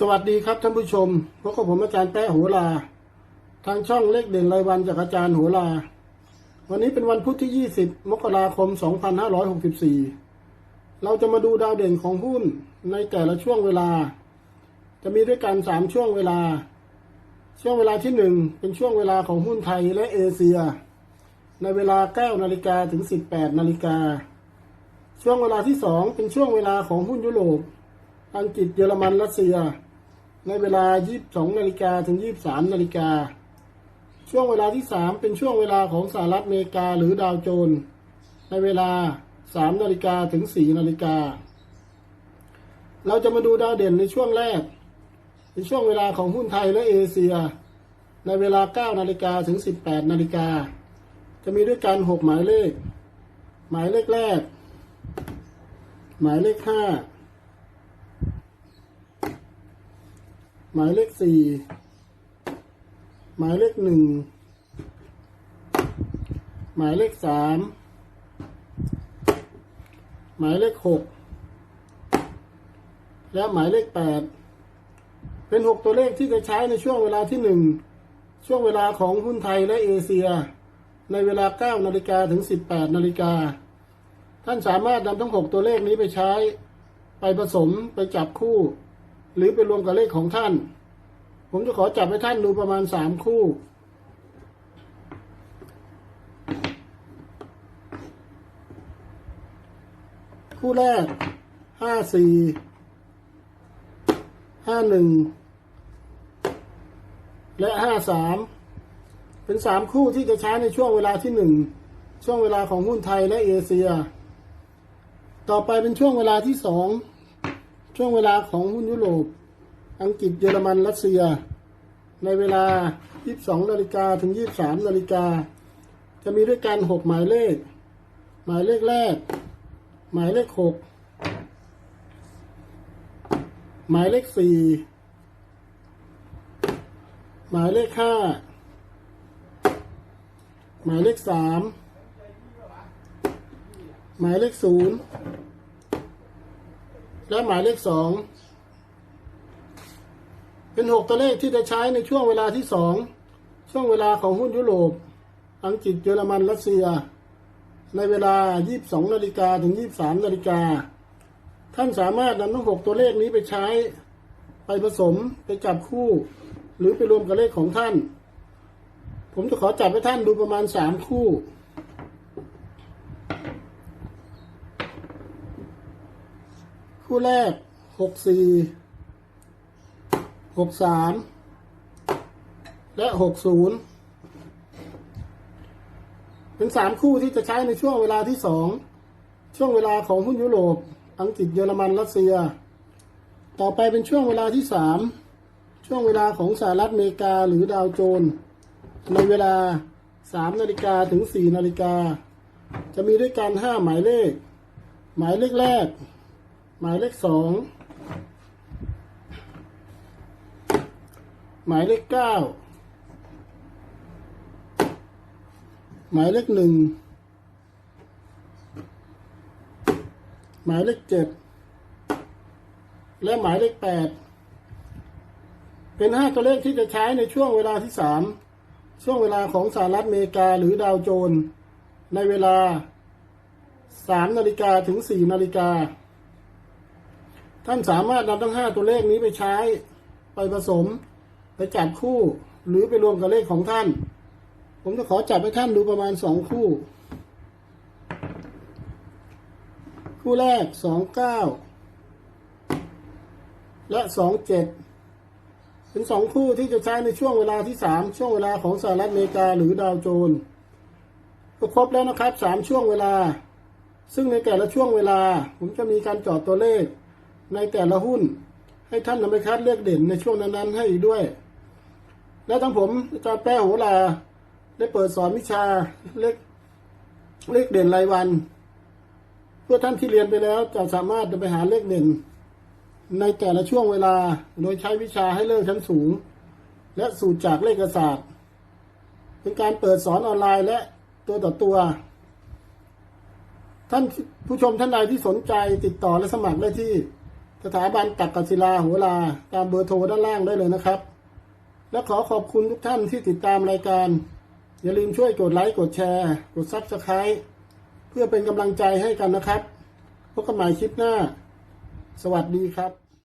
สวัสดีครับท่านผู้ชมพบกับผมอาจารย์แป๊ะโหราทางช่องเลขเด่นรายวันจากอาจารย์โหรา วันนี้เป็นวันพุธที่ 20 มกราคม 2564 เราจะมาดูดาวเด่นของหุ้นในแต่ละช่วงเวลา จะมีด้วยกัน 3 ช่วงเวลา ช่วงเวลาที่ 1 เป็นช่วงเวลาของหุ้นไทยและเอเชีย ในเวลา 9 นาฬิกาถึง 18 นาฬิกา ช่วงเวลาที่ 2 เป็นช่วงเวลาของหุ้นยุโรป อังกฤษ เยอรมัน รัสเซีย ในเวลา 22 นาฬิกาถึง 23 นาฬิกา ช่วงเวลาที่ 3 เป็นช่วงเวลาของสหรัฐอเมริกาหรือดาวโจนส์ในเวลา 3 นาฬิกาถึง 4 นาฬิกา เราจะมาดูดาวเด่นในช่วงแรก ในช่วงเวลาของหุ้นไทยและเอเชีย ในเวลา 9 นาฬิกาถึง 18 นาฬิกา จะมีด้วยกัน 6 หมายเลข หมายเลขแรก หมายเลข 5 หมายเลขสี่หมายเลขหนึ่งหมายเลขสามหมายเลขหกและหมายเลขแปดเป็นหกตัวเลขที่จะใช้ในช่วงเวลาที่หนึ่งช่วงเวลาของหุ้นไทยและเอเชีย ในเวลาเก้านาฬิกาถึงสิบแปดนาฬิกา ท่านสามารถนำทั้งหกตัวเลขนี้ไปใช้ ไปผสมไปจับคู่ หรือไปรวมกับเลขของท่าน ผมจะขอจับให้ท่านดูประมาณสามคู่ คู่แรกห้าสี่ห้าหนึ่งและห้าสามเป็นสามคู่ที่จะใช้ในช่วงเวลาที่หนึ่งช่วงเวลาของหุ้นไทยและเอเชีย ต่อไปเป็นช่วงเวลาที่สอง ช่วงเวลาของหุ้นยุโรป อังกฤษเยอรมันรัสเซีย ในเวลา 22นาฬิกาถึง 23นาฬิกา จะมีด้วยกัน 6 หมายเลข หมายเลขแรก หมายเลข 6 หมายเลข 4 หมายเลข 5 หมายเลข 3 หมายเลข 0 และหมายเลข2เป็นหกตัวเลขที่จะใช้ในช่วงเวลาที่สองช่วงเวลาของหุ้นยุโรป อังกฤษเยอรมันรัสเซีย ในเวลา 22นาฬิกาถึง 23นาฬิกาท่านสามารถนำทั้งหกตัวเลขนี้ไปใช้ ไปผสมไปจับคู่ หรือไปรวมกับเลขของท่าน ผมจะขอจับให้ท่านดูประมาณสามคู่ คู่แรกหกสี่หกสามและหกศูนย์เป็นสามคู่ที่จะใช้ในช่วงเวลาที่สองช่วงเวลาของหุ้นยุโรป อังกฤษเยอรมันรัสเซีย ต่อไปเป็นช่วงเวลาที่สามช่วงเวลาของสหรัฐอเมริกาหรือดาวโจนส์ในเวลาสามนาฬิกาถึงสี่นาฬิกาจะมีด้วยกันห้าหมายเลข หมายเลขแรก หมายเลขสองหมายเลขเก้าหมายเลขหนึ่งหมายเลขเจ็ดและหมายเลขแปดเป็นห้าตัวเลขที่จะใช้ในช่วงเวลาที่สามช่วงเวลาของสหรัฐอเมริกาหรือดาวโจนในเวลาสามนาฬิกาถึงสี่นาฬิกา ท่านสามารถนำทั้งห้าตัวเลขนี้ไปใช้ ไปผสม ไปจับคู่ หรือไปรวมกับเลขของท่าน ผมจะขอจับให้ท่านดูประมาณสองคู่ คู่แรกสองเก้าและสองเจ็ดเป็นสองคู่ที่จะใช้ในช่วงเวลาที่สามช่วงเวลาของสหรัฐอเมริกาหรือดาวโจนส์ก็ครบแล้วนะครับสามช่วงเวลา ซึ่งในแต่ละช่วงเวลา ผมจะมีการจอดตัวเลข ในแต่ละหุ้น ให้ท่านนำไปคัดเลือกเด่นในช่วงนั้นๆให้อีกด้วย และทั้งผมอาจารย์แป้โหราได้เปิดสอนวิชาเลขเลขเด่นรายวัน เพื่อท่านที่เรียนไปแล้วจะสามารถจะไปหาเลขเด่น ในแต่ละช่วงเวลาโดยใช้วิชาให้เลิกชั้นสูง และสูตรจากเลขศาสตร์ เป็นการเปิดสอนออนไลน์และตัวต่อตัว ท่านผู้ชมท่านใดที่สนใจติดต่อและสมัครได้ที่ สถาบันตักกศิลาหัวลา ตามเบอร์โทรด้านล่างได้เลยนะครับ และขอขอบคุณทุกท่านที่ติดตามรายการ อย่าลืมช่วยกดไลค์กดแชร์ กดซับสไครต์เพื่อเป็นกำลังใจให้กันนะครับพบกันใหม่คลิปหน้า สวัสดีครับ